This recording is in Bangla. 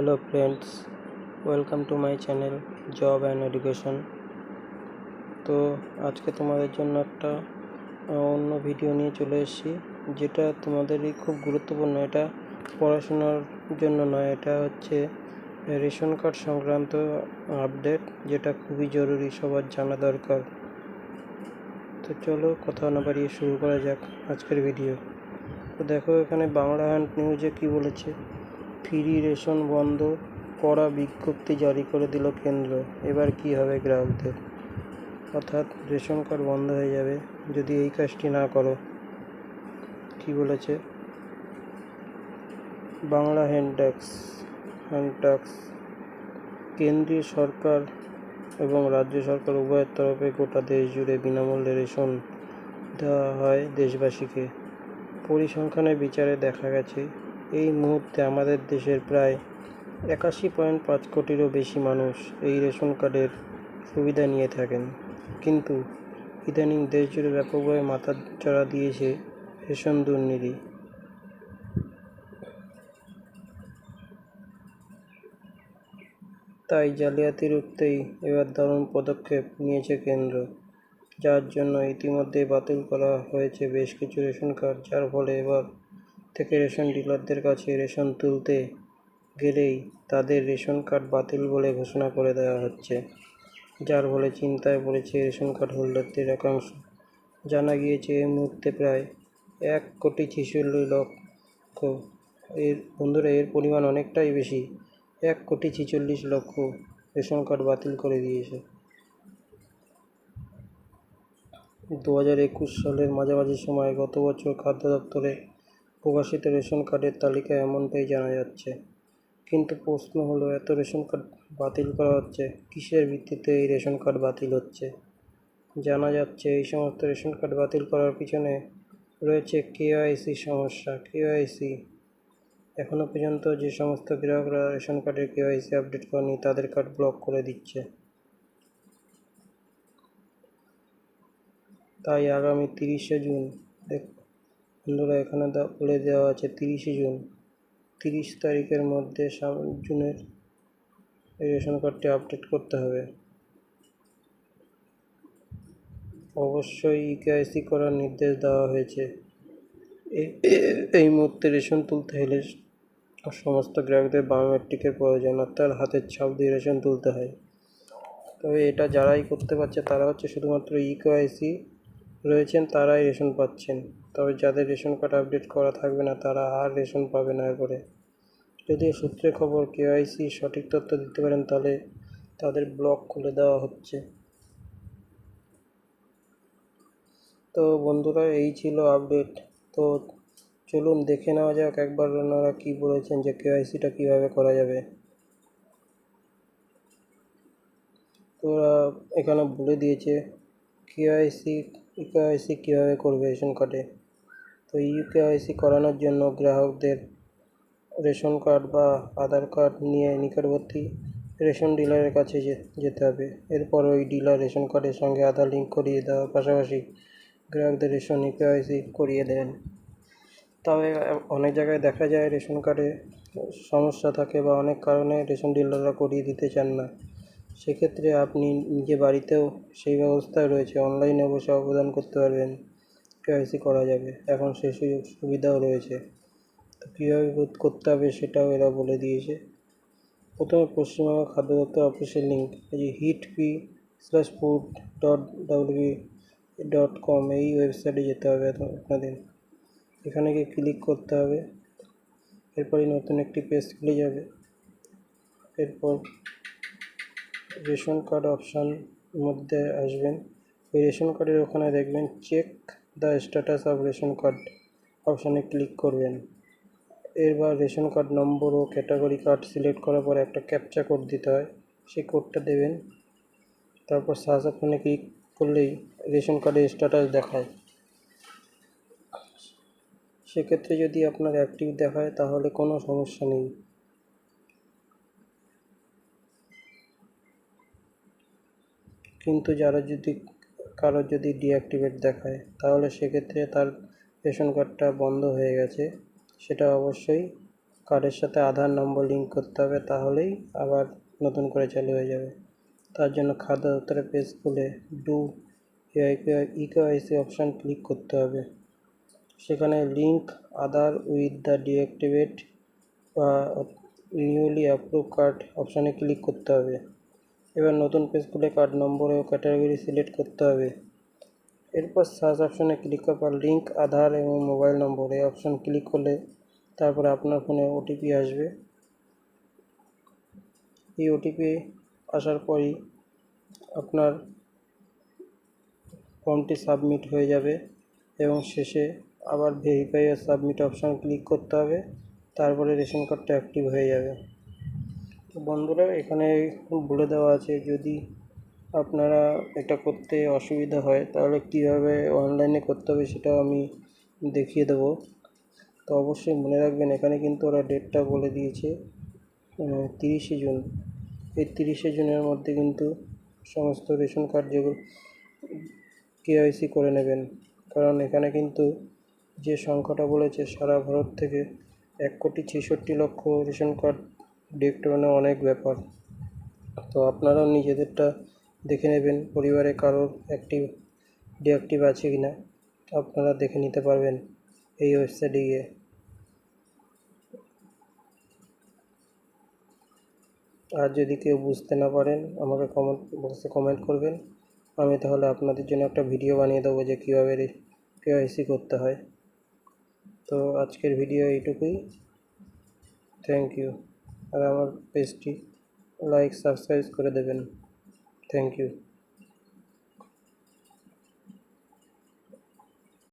Hello friends welcome to my channel job and education তো আজকে তোমাদের জন্য একটা অন্য ভিডিও নিয়ে চলে এসেছি, যেটা তোমাদেরই খুব গুরুত্বপূর্ণ। এটা পড়াশোনার জন্য নয়, এটা হচ্ছে রেশন কার্ড সংক্রান্ত আপডেট যেটা খুবই জরুরি, সবার জানা দরকার। তো চলো কথা না বাড়িয়ে শুরু করা যাক আজকের ভিডিও তো দেখো এখানে বাংলা হ্যান্ড নিউজে কি বলেছে? ফ্রি রেশন বন্ধ করা বিজ্ঞপ্তি জারি করে দিল কেন্দ্র। এবার কি হবে গ্রাহকদের? অর্থাৎ রেশন কার্ড বন্ধ হয়ে যাবে যদি এই কাজটি না করো। কি বলেছে? বাংলা হ্যান্ডট্যাক্স হ্যান্ডট্যাক্স। কেন্দ্রীয় সরকার এবং রাজ্য সরকার উভয়ের তরফে গোটা দেশ জুড়ে বিনামূল্যে রেশন দেওয়া হয় দেশবাসীকে। পরিসংখ্যানের বিচারে দেখা গেছে এই মুহূর্তে আমাদের দেশের প্রায় একাশি পয়েন্ট পাঁচ কোটিরও বেশি মানুষ এই রেশন কার্ডের সুবিধা নিয়ে থাকেন। কিন্তু ইদানিং দেশ জুড়ে ব্যাপকভাবে মাথা চড়া দিয়েছে রেশন দুর্নীতি। তাই জালিয়াতি রুখতেই এবার দারুণ পদক্ষেপ নিয়েছে কেন্দ্র, যার জন্য ইতিমধ্যেই বাতিল করা হয়েছে বেশ কিছু রেশন কার্ড, যার ফলে এবার থেকে রেশন ডিলারদের কাছে রেশন তুলতে গেলেই তাদের রেশন কার্ড বাতিল বলে ঘোষণা করে দেওয়া হচ্ছে, যার ফলে চিন্তায় পড়েছে রেশন কার্ড হোল্ডারদের একাংশ। জানা গিয়েছে, এই মুহূর্তে প্রায় এক কোটি ছিচল্লিশ লক্ষ এর, বন্ধুরা, এর পরিমাণ অনেকটাই বেশি। এক কোটি ছিচল্লিশ লক্ষ রেশন কার্ড বাতিল করে দিয়েছে। দু হাজার একুশ সালের মাঝামাঝি সময়ে গত বছর খাদ্য দপ্তরে প্রকাশিত রেশন কার্ডের তালিকা এমনটাই জানা যাচ্ছে। কিন্তু প্রশ্ন হলো, এত রেশন কার্ড বাতিল করা হচ্ছে? কিসের ভিত্তিতে এই রেশন কার্ড বাতিল হচ্ছে? জানা যাচ্ছে, এই সমস্ত রেশন কার্ড বাতিল করার পিছনে রয়েছে কেওয়াইসি সমস্যা। কেওয়াইসি এখনও পর্যন্ত যে সমস্ত গ্রাহকরা রেশন কার্ডের কেওয়াইসি আপডেট করেনি, তাদের কার্ড ব্লক করে দিচ্ছে। তাই আগামী তিরিশে জুন দেখ বন্ধুরা, এখানে বলে দেওয়া আছে তিরিশে জুন। তিরিশ তারিখের মধ্যে জুনের রেশন কার্ডটি আপডেট করতে হবে। অবশ্যই ইকেআইসি করার নির্দেশ দেওয়া হয়েছে। এই- মুহূর্তে রেশন তুলতে হলে সমস্ত গ্রাহকদের বায়োমেট্রিকের প্রয়োজন, অর্থাৎ হাতের ছাপ দিয়ে রেশন তুলতে হয়। তবে এটা যারাই করতে পারছে, তারা হচ্ছে শুধুমাত্র ইকেআইসি রয়েছেন, তারাই রেশন পাচ্ছেন। তবে যাদের রেশন কার্ড আপডেট করা থাকবে না, তারা আর রেশন পাবে না এরপরে। যদি সূত্রে খবর কেওয়াইসি সঠিক তথ্য দিতে পারেন, তাহলে তাদের ব্লক খুলে দেওয়া হচ্ছে। তো বন্ধুরা, এই ছিল আপডেট। তো চলুন দেখে নেওয়া যাক একবার ওনারা কী বলেছেন যে কেওয়াইসিটা কীভাবে করা যাবে। তো এখানে বলে দিয়েছে, কেওয়াইসি ইকেওয়াইসি কীভাবে করবে রেশন কার্ডে। তো ইউকেওয়াইসি করানোর জন্য গ্রাহকদের রেশন কার্ড বা আধার কার্ড নিয়ে নিকটবর্তী রেশন ডিলারের কাছে যেতে হবে। এরপর ওই ডিলার রেশন কার্ডের সঙ্গে আধার লিঙ্ক করিয়ে দেওয়ার পাশাপাশি গ্রাহকদের রেশন ইকেওয়াইসি করিয়ে দেন। তবে অনেক জায়গায় দেখা যায় রেশন কার্ডে সমস্যা থাকে বা অনেক কারণে রেশন ডিলাররা করিয়ে দিতে চান না। সেক্ষেত্রে আপনি নিজে বাড়িতেও সেই ব্যবস্থা রয়েছে। অনলাইনে বসে অবদান করতে পারবেন। কেওয়াইসি করা যাবে। এখন সেই সুযোগ, সুবিধাও রয়েছে। তো কীভাবে কর- করতে হবে সেটাও এরা বলে দিয়েছে। প্রথমে পশ্চিমবঙ্গ খাদ্য দপ্তর অফিসের লিঙ্ক এই যে hit P slash food dot W dot com এই ওয়েবসাইটে যেতে হবে আপনাদের। এখানে গিয়ে ক্লিক করতে হবে। এরপরই নতুন একটি পেজ খুলে যাবে। এরপর রেশন কার্ড অপশান মধ্যে আসবেন। ওই রেশন কার্ডের ওখানে দেখবেন check the status of ration card অপশানে ক্লিক করবেন। এরবার রেশন কার্ড নম্বর ও ক্যাটাগরি কার্ড সিলেক্ট করার পরে একটা ক্যাপচা কোড দিতে হয়। সেই কোডটা দেবেন। তারপর সার্চ অপশানে ক্লিক করলেই রেশন কার্ডের স্ট্যাটাস দেখায়। সেক্ষেত্রে যদি আপনার অ্যাক্টিভ দেখায়, তাহলে কোনো সমস্যা নেই। কিন্তু যারা যদি কারোর যদি ডিঅ্যাক্টিভেট দেখায়, তাহলে সেক্ষেত্রে তার রেশন কার্ডটা বন্ধ হয়ে গেছে। সেটা অবশ্যই কার্ডের সাথে আধার নম্বর লিঙ্ক করতে হবে, তাহলেই আবার নতুন করে চালু হয়ে যাবে। তার জন্য খাদ্য দপ্তরের পেজ খুলে do e KYC option click করতে হবে। সেখানে link Aadhaar with the deactivate বা নিউলি অ্যাপ্রুভ কার্ড অপশানে ক্লিক করতে হবে। এবার নতুন পেজ খুলে কার্ড নম্বর ও ক্যাটাগরি সিলেক্ট করতে হবে। এরপর সার্চ অপশানে ক্লিক করার পর লিঙ্ক আধার এবং মোবাইল নম্বর এই অপশান ক্লিক করলে তারপরে আপনার ফোনে ওটিপি আসবে। এই ওটিপি আসার পরই আপনার ফর্মটি সাবমিট হয়ে যাবে এবং শেষে আবার ভেরিফাই আর সাবমিট অপশান ক্লিক করতে হবে। তারপরে রেশন কার্ডটা অ্যাক্টিভ হয়ে যাবে। বন্ধুরা, এখানে বলে দেওয়া আছে, যদি আপনারা এটা করতে অসুবিধা হয়, তাহলে কীভাবে অনলাইনে করতে হবে সেটাও আমি দেখিয়ে দেবো। তো অবশ্যই মনে রাখবেন, এখানে কিন্তু ওরা ডেটটা বলে দিয়েছে তিরিশে জুন। এই তিরিশে জুনের মধ্যে কিন্তু সমস্ত রেশন কার্ড যেগুলো কেওয়াইসি করে নেবেন। কারণ এখানে কিন্তু যে সংখ্যাটা বলেছে, সারা ভারত থেকে এক কোটি ছেষট্টি লক্ষ রেশন কার্ড ডিএক্ট মানে অনেক ব্যাপার। তো আপনারাও নিজেদেরটা দেখে নেবেন, পরিবারে কারোর অ্যাক্টিভ ডিঅ্যাক্টিভ আছে কি না আপনারা দেখে নিতে পারবেন এই ওয়েবসাইটে গিয়ে। আর যদি কেউ বুঝতে না পারেন, আমাকে কমেন্ট বক্সে কমেন্ট করবেন। আমি তাহলে আপনাদের জন্য একটা ভিডিও বানিয়ে দেবো যে কীভাবে কেওয়াইসি করতে হয়। তো আজকের ভিডিও এইটুকুই। থ্যাংক ইউ আর আমার পেজটি লাইক সাবস্ক্রাইব করে দেবেন। Thank you